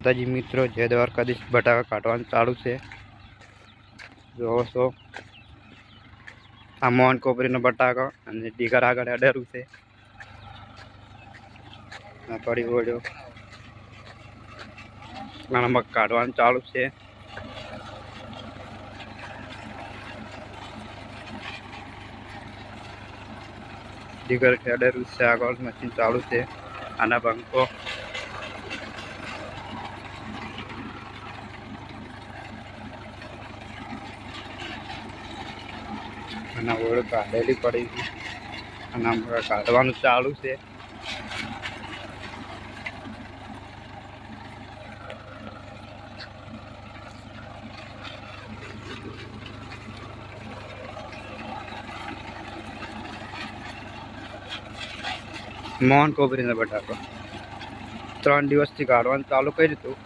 માતાજી મિત્રો, જય દ્વારકાધીશ, બટાકા કાઢવાનું ચાલુ છે. જોવો છો. આ મોહન કોપરીનો બટાકો અને ડીગર આગળ અડેરું છે. આ પડી ઓળ્યો આમાં કાઢવાનું ચાલુ છે. ડીગર ખેડેરું છે આગળ મશીન ચાલુ છે. આના બંકો અને ઓળ કાઢેલી પડી છે. અને હમણાં કાઢવાનું ચાલુ છે. મોહન કોબરીના બટાકો ત્રણ દિવસથી કાઢવાનું ચાલુ કર્યું હતું.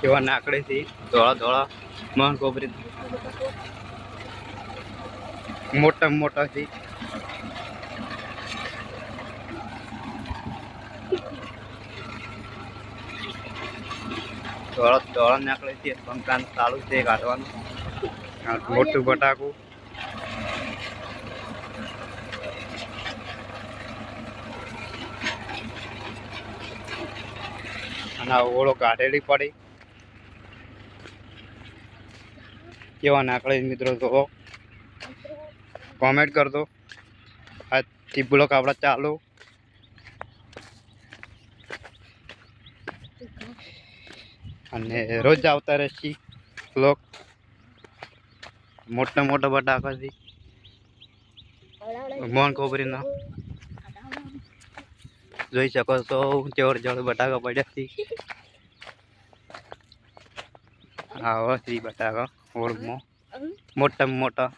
કેવા નાકડેથી ધોળા ધોળા મન કોબરી મોટા મોટા છે ધોળા ધોળા નાકડે છે પંખાન ચાલુ છે કાઢવાનું. મોટું બટાકું. અને ઓળો કાઢેલી પડી. કેવા નાકળે મિત્રો તો કોમેન્ટ કરજો. આ બ્લોક આપણે ચાલુ. અને રોજ આવતા રહેશી બ્લોક. મોટા મોટા બટાકાથી મોહન કોબરીના જોઈ શકો છો ચોર જોર બટાકા પડ્યા છે. આવો શ્રી બટાકા. ઓળમાં મોટા મોટા.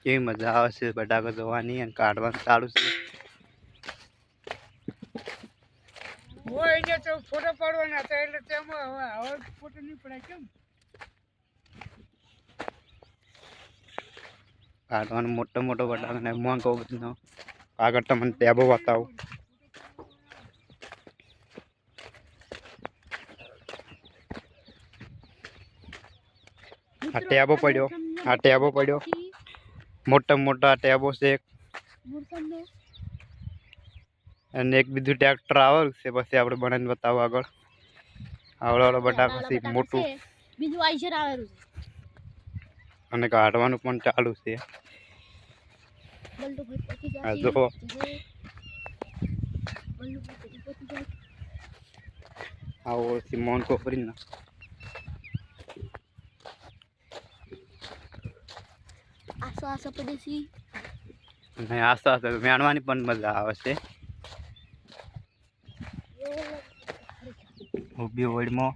કેવી મજા આવે છે બટાકા જોવાની અને કાઢવાનું ચાલુ છે. ફોટો પાડવાના હતા એટલે તેમાં હવે હવે ફોટો નહીં પડાય કેમ? કાઢવાનું મોટો મોટો બટાકો ને મોં કહું આગળ તમને ટેબો બતાવું. આ ટેબો પડ્યો. આ ટેબો પડ્યો. મોટા મોટા ટેબો છે અને એક બીજું ટ્રેક્ટર આવેલું છે. પછી આપણે બનાવીને બતાવો આગળ. આવડો આવડો બટાકા છે મોટું. બીજું આઈસર આવેલું છે. અને કાઢવાનું પણ ચાલુ છે. જાય. આવો સિમોન મોન કોપરીના આસો આસો પડેસી અને આસ્તા વેણવાની પણ મજા આવે છે. ઊભી ઓળમાં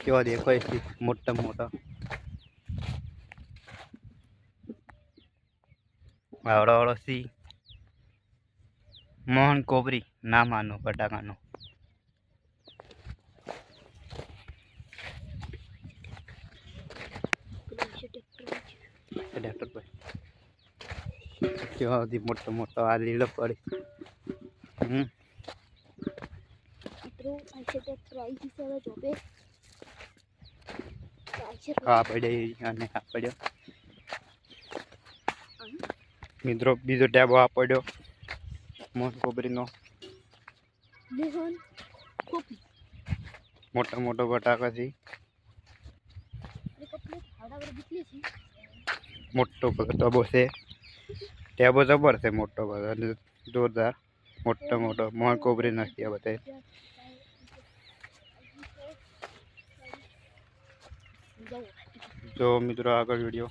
કેવા દેખાય છે મોટા મોટા. આવડો આવડો સી મોહન કોબરી, નામ આનું, બટાકાનું. ડૉક્ટર ભાઈ કેવા મોટો મોટો આ લીલો પડે. હમ. આ અને આ પડ્યો. મિત્રો બીજો ટેબો આ પડ્યો. કોબરીનો મોટો મોટો બટાકા છે મોટો બધો ટબો છે. ટેબો જબર છે મોટો બધો અને જોરદાર. મોટો મોટો મોણ કોબરી નાખ્યા બધા જો મિત્રો આગળ વીડિયો